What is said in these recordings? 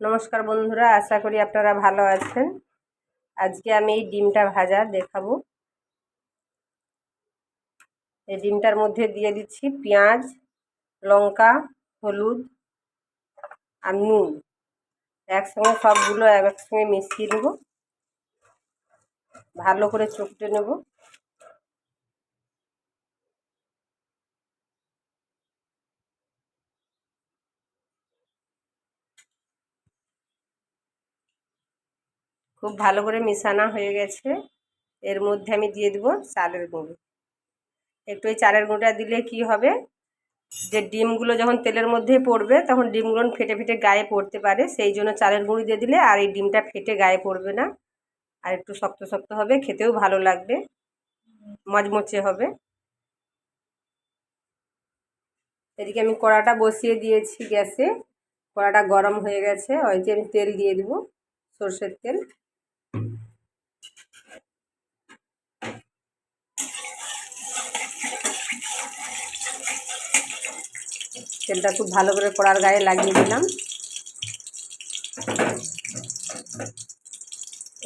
নমস্কার বন্ধুরা, আশা করি আপনারা ভালো আছেন। আজকে আমি এই ডিমটা ভাজা দেখাবো। এই ডিমটার মধ্যে দিয়ে দিচ্ছি পেঁয়াজ, লঙ্কা, হলুদ আর নুন। একসঙ্গে সবগুলো একসঙ্গে মিশিয়ে নেব। ভালো করে চকটে নেব। খুব ভালো করে মিশানো হয়ে গেছে। এর মধ্যে আমি দিয়ে দেবো চালের গুঁড়ো। একটু ওই চালের গুঁড়োটা দিলে কি হবে? যে ডিমগুলো যখন তেলের মধ্যে পড়বে, তখন ডিমগুলো ফেটে ফেটে গায়ে পড়তে পারে। সেই জন্য চালের গুঁড়ি দিয়ে দিলে আর এই ডিমটা ফেটে গায়ে পড়বে না। আর একটু শক্ত শক্ত হবে, খেতেও ভালো লাগবে। মচমচে হবে। এদিকে আমি কড়াটা বসিয়ে দিয়েছি গ্যাসে। কড়াটা গরম হয়ে গেছে। ওই যে আমি তেল দিয়ে দেবো, সর্ষের তেল। তেলটা খুব ভালো করে কড়ার গায়ে লাগিয়ে দিলাম।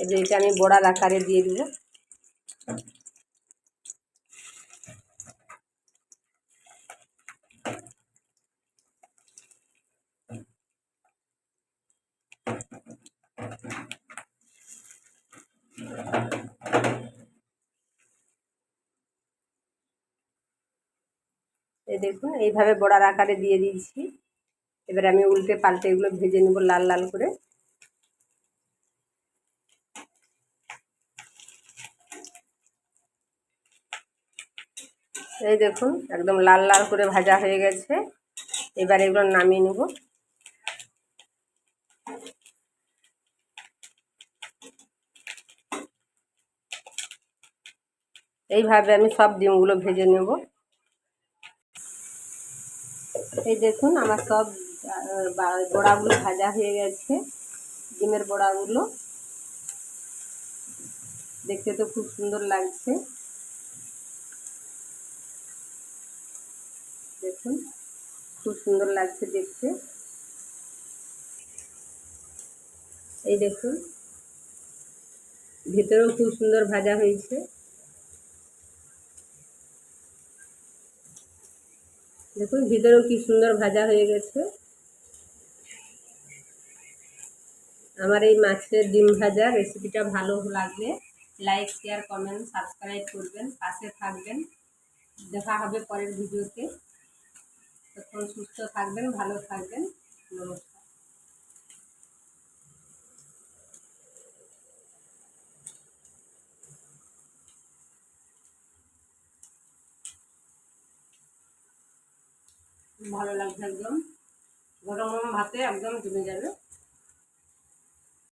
এবার এটা আমি বড়ার আকারে দিয়ে দিব। এই দেখুন, এইভাবে বড়ার আকারে দিয়ে দিয়েছি। এবার আমি উল্টে পাল্টে এগুলো ভেজে নেব লাল লাল করে। এই দেখুন, একদম লাল লাল করে ভাজা হয়ে গেছে। এবার এগুলো নামিয়ে নেব। এইভাবে আমি সব ডিমগুলো ভেজে নেব। এই দেখুন, আমার সব বড়াগুলো ভাজা হয়ে গেছে, ডিমের বড়াগুলো। দেখতে তো খুব সুন্দর লাগছে। দেখুন, খুব সুন্দর লাগছে দেখতে। এই দেখুন, ভিতরেও খুব সুন্দর ভাজা হয়েছে। দেখুন, ভিতরেও কি সুন্দর ভাজা হয়ে গেছে। আমার এই মাছের ডিম ভাজা রেসিপিটা ভালো লাগলে লাইক শেয়ার কমেন্ট সাবস্ক্রাইব করবেন, পাশে থাকবেন। দেখা হবে পরের ভিডিওতে। তখন সুস্থ থাকবেন, ভালো থাকবেন। নমস্কার। ভালো লাগছে একদম। গরম গরম ভাতে একদম জমে যাবে।